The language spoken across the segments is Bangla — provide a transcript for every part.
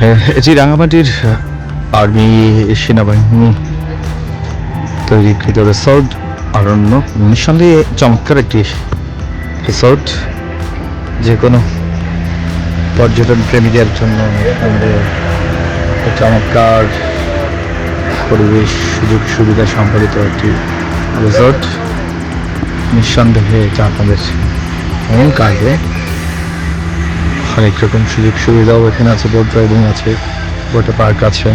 এটি রাঙামাটির আর্মি সেনাবাহিনী তৈরিকৃত রিসোর্ট অরণ্য। নিঃসন্দেহে চমৎকার একটি রিসর্ট। যে কোনো পর্যটন প্রেমীদের জন্য চমৎকার পরিবেশ, সুযোগ, সুবিধা সম্বলিত একটি রিসর্ট। নিঃসন্দেহে এটা আপনাদের এমন কাজে। অনেক রকম সুযোগ সুবিধাও এখানে আছে বোট ড্রাইভিং আছে বোটে পার্ক আছে।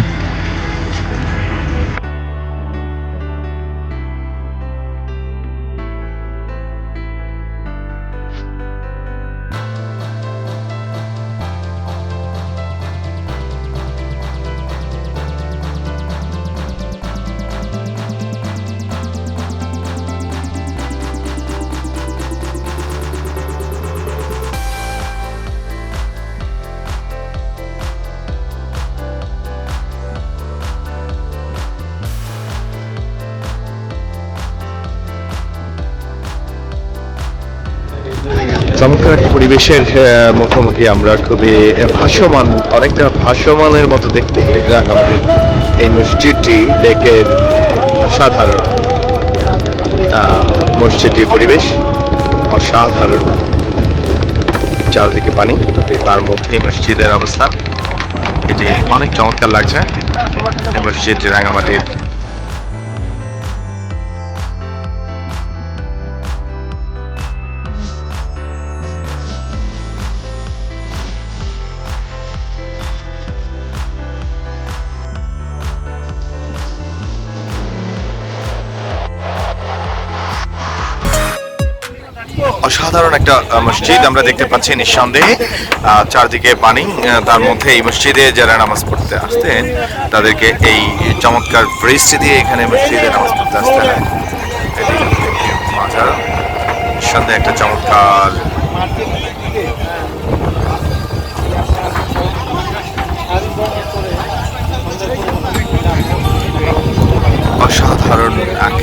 চমৎকার পরিবেশের মুখোমুখি আমরা খুবই ভাসমান অনেকটা ভাসমানের মতো দেখতে আমাদের এই মসজিদটি অসাধারণ। আহ, মসজিদটির পরিবেশ অসাধারণ। চারদিকে পানি তার মধ্যে মসজিদের অবস্থা। এটি অনেক চমৎকার লাগছে। মসজিদটি রাঙামাটির অসাধারণ একটা মসজিদ আমরা দেখতে পাচ্ছি নিঃসন্দেহে। চারদিকে পানি তার মধ্যে এই মসজিদে যারা নামাজ পড়তে আসতেন, তাদেরকে এই চমৎকার ব্রিজটি দিয়ে এখানে মসজিদে নামাজ পড়তে আসতে হয়। নিঃসন্দেহে একটা চমৎকার। অসাধারণ এক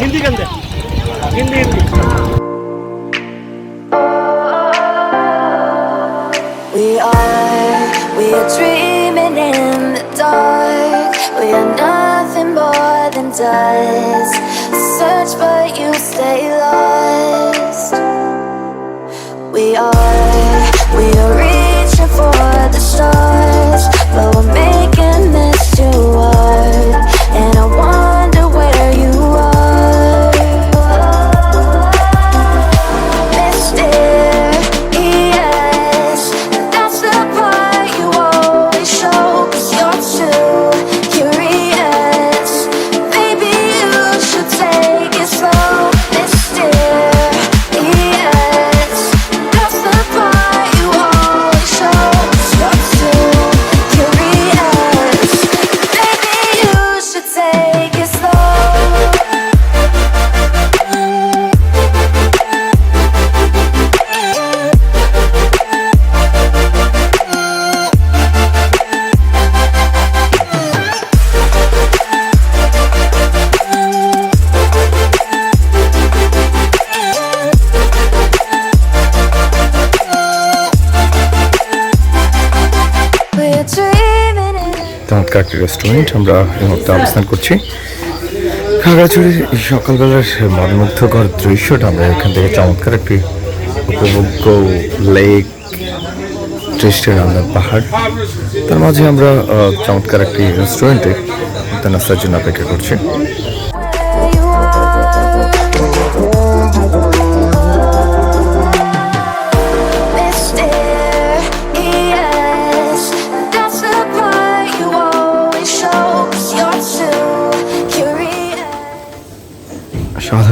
হিন্দি গান দে Hindi Hindi We are, we are dreaming in the dark. We are nothing more than dust. Search, but you stay lost. We are, একটি রেস্টুরেন্ট আমরা এই মুহূর্তে অবস্থান করছি। খাগড়াছড়ির এই সকালবেলার মর্মুগ্ধকর দৃশ্যটা আমরা এখান থেকে চমৎকার একটি উপভোগ্য লেক দৃষ্টির আমরা পাহাড়। তার মাঝে আমরা চমৎকার একটি রেস্টুরেন্টে নাস্তার জন্য অপেক্ষা করছি।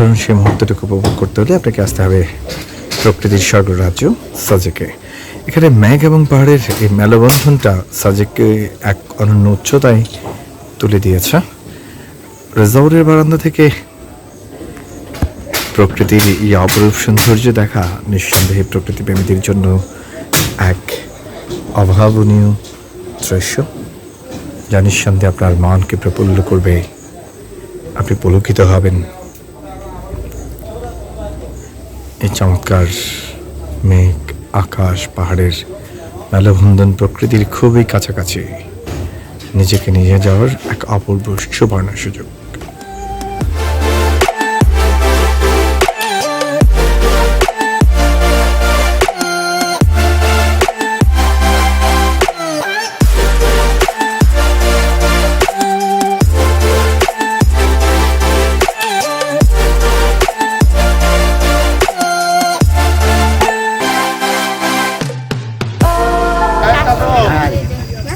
সাধারণ সেই মুহূর্তটুকু উপভোগ করতে হলে আপনাকে আসতে হবে প্রকৃতির স্বর্গরাজ্য সাজেকে। এখানে মেঘ এবং পাহাড়ের এই মেলবন্ধনটা সাজেককে এক অনন্য উচ্চতায় তুলে দিয়েছে। রিজর্টের বারান্দা থেকে প্রকৃতির এই অপরূপ সৌন্দর্য দেখা নিঃসন্দেহে প্রকৃতি প্রেমীদের জন্য এক অভাবনীয় দৃশ্য। যা নিঃসন্দেহে আপনার মনকে প্রফুল্ল করবে। আপনি পুলকিত হবেন। এই চমৎকার মেঘ, আকাশ, পাহাড়ের মেলবন্ধন প্রকৃতির খুবই কাছাকাছি। নিজেকে নিয়ে যাওয়ার এক অপূর্ব সুবর্ণ সুযোগ।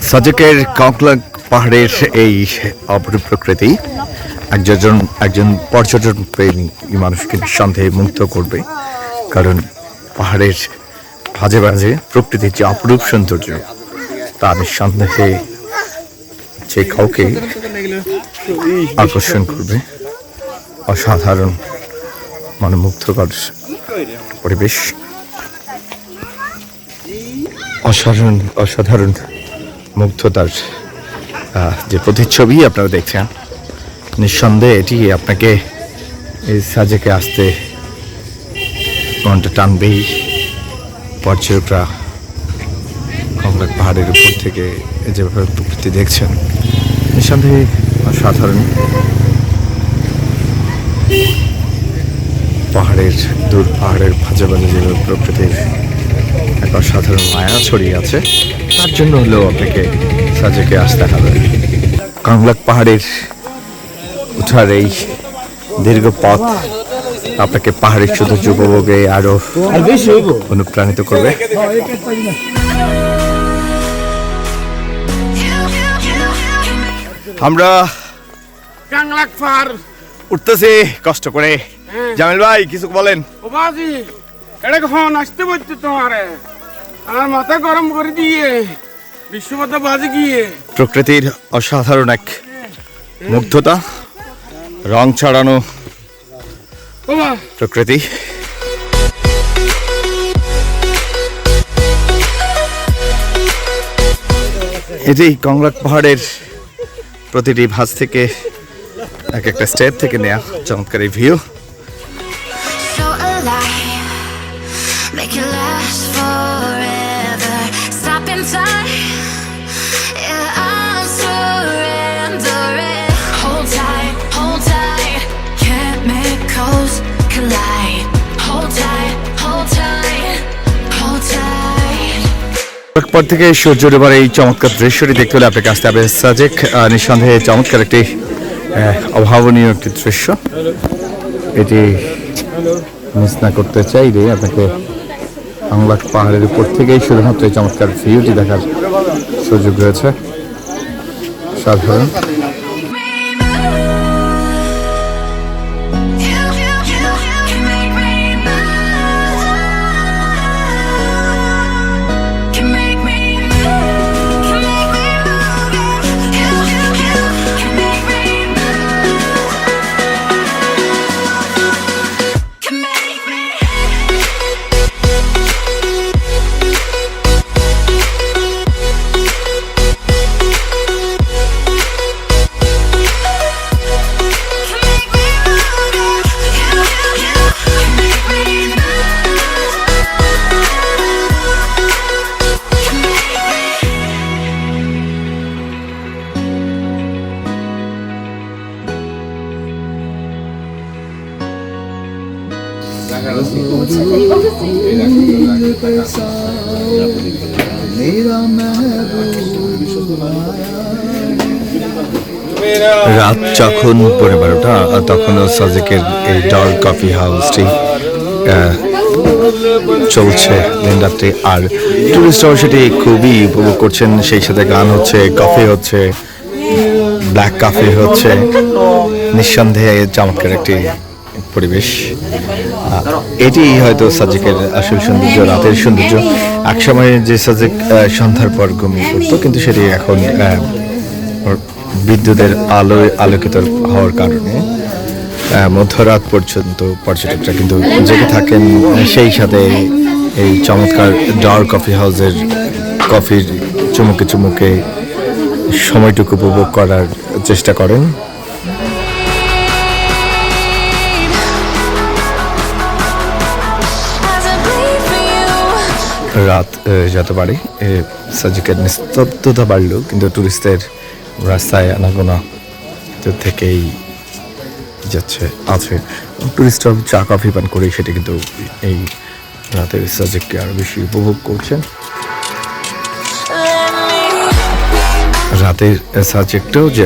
সাজেকের কংক্লাক পাহাড়ের এই অপরূপ প্রকৃতি একজন একজন পর্যটন প্রেমী মানুষকে নিঃসন্দেহে মুগ্ধ করবে। কারণ পাহাড়ের ভাজে ভাজে প্রকৃতির যে অপরূপ সৌন্দর্য, তা নিঃসন্দেহে যে কাউকে আকর্ষণ করবে, অসাধারণ, মনোমুগ্ধকর পরিবেশ, অসাধারণ অসাধারণ মুগ্ধতার যে প্রতিচ্ছবি আপনারা দেখছেন, নিঃসন্দেহে এটি আপনাকে এই সাজেকে আসতে মনটা টানবেই। পর্যটকরা কমলাক পাহাড়ের উপর থেকে যেভাবে প্রকৃতি দেখছেন, নিঃসন্দেহে অসাধারণ। পাহাড়ের দূর, পাহাড়ের ভাজে ভাজে যেভাবে প্রকৃতির এক অসাধারণ মায়া ছড়িয়ে আছে তার জন্য হলেও আপনাকে সাজেকে আসতে হবে। কাংলাক পাহাড়ের উঠার এই দীর্ঘ পথ আপনাকে পাহাড়ের সৌন্দর্য উপভোগে আরও অনুপ্রাণিত করবে। আমরা কাংলাক পাহাড়। উঠতেছি কষ্ট করে। জামিল ভাই কিছু বলেন? এটা কখন আসতে বলছে তোমারে আমার মাথা গরম করে দিয়ে বিশ্বমাতা বাজি গিয়ে প্রকৃতির অসাধারণ এক মুগ্ধতা রং ছড়ানো প্রকৃতি এটি কংলাক পাহাড়ের প্রতিটি ভাঁজ থেকে এক একটা স্টেপ থেকে নেওয়া চমৎকার এই ভিউ পর থেকে সূর্য ডোবার এই চমৎকার দৃশ্যটি দেখতে হলে আপনাকে আসতে হবে সাজেক নিঃসন্দেহে চমৎকার একটি অভাবনীয় একটি দৃশ্য। এটি মিস না করতে চাই রে আপনাকে বাংলাক পাহাড়ের উপর থেকেই শুধুমাত্র এই চমৎকার ভিউটি দেখার সুযোগ রয়েছে। সাধারণ রাত যখন পনেরো বারোটা তখনও সাজেকের এই ডল কফি হাউসটি চলছে দিন রাত্রি। আর টুরিস্টরাও সেটি খুবই উপভোগ করছেন, সেই সাথে গান হচ্ছে কফি হচ্ছে ব্ল্যাক কফি হচ্ছে। নিঃসন্দেহে চমৎকার একটি পরিবেশ। এটি হয়তো সাজেকের আসল সৌন্দর্য, রাতের সৌন্দর্য। একসময় যে সাজেক সন্ধ্যার পর ঘুমিয়ে পড়তো, কিন্তু সেটি এখন বিদ্যুতের আলোয় আলোকিত হওয়ার কারণে মধ্যরাত পর্যন্ত পর্যটকরা কিন্তু জেগে থাকেন। সেই সাথে এই চমৎকার ডার কফি হাউসের কফির চুমুকে চুমুকে সময়টুকু উপভোগ করার চেষ্টা করেন। রাত যত এ, সাজিকের নিস্তব্ধতা বাড়লেও কিন্তু টুরিস্টদের রাস্তায় আনাগোনা থেকেই যাচ্ছে আছে টুরিস্টরা চা কফি পান করে সেটা কিন্তু এই রাতের সাজেককে আরও বেশি উপভোগ করছেন। রাতের সাবজেক্টটাও যে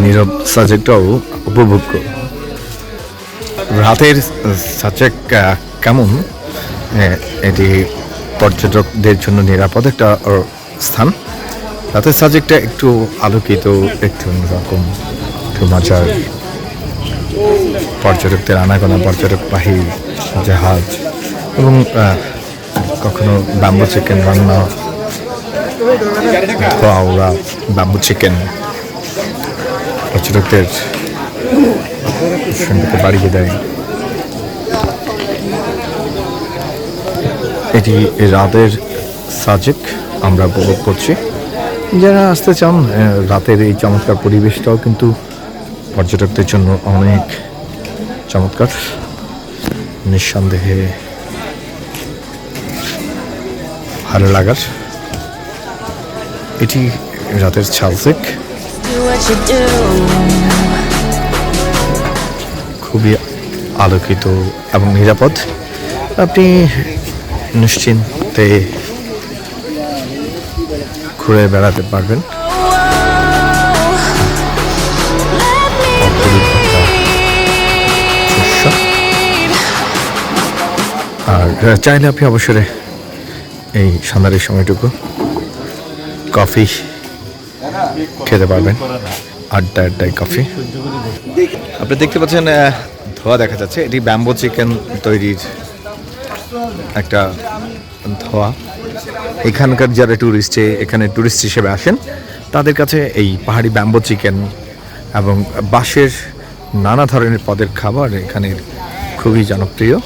নীরব সাবজেক্টটাও উপভোগ করব। রাতের সাবজেক্ট কেমন? এটি পর্যটকদের জন্য নিরাপদ একটা স্থান। রাতের সাবজেক্টটা একটু আলোকিত, একটু অন্যরকম, একটু মজার। পর্যটকদের আনাগোনা পর্যটক পর্যটকবাহী জাহাজ এবং কখনো ব্যাম্বো চিকেন রান্না ওরা ব্যাম্বু চিকেন পর্যটকদের সঙ্গীতে বাড়িয়ে দেয়। এটি রাতের সাজেক আমরা উপভোগ করছি। যারা আসতে চান রাতের এই চমৎকার পরিবেশটাও কিন্তু পর্যটকদের জন্য অনেক চমৎকার। নিঃসন্দেহে ভালো লাগার। এটি রাতের ছালসেক. খুবই আলোকিত এবং নিরাপদ। আপনি নিশ্চিন্তে ঘুরে বেড়াতে পারবেন। আর চাইলে আপনি অবসরে এই সন্ধ্যার সময়টুকু কফি খেতে পারবেন। আড্ডা আড্ডায় কফি। আপনি দেখতে পাচ্ছেন ধোয়া দেখা যাচ্ছে। এটি ব্যাম্বো চিকেন তৈরির একটা ধোয়া। এখানকার যারা ট্যুরিস্টে এখানে ট্যুরিস্ট হিসেবে আসেন, তাদের কাছে এই পাহাড়ি ব্যাম্বো চিকেন এবং বাঁশের নানা ধরনের পদের খাবার এখানের খুবই জনপ্রিয়।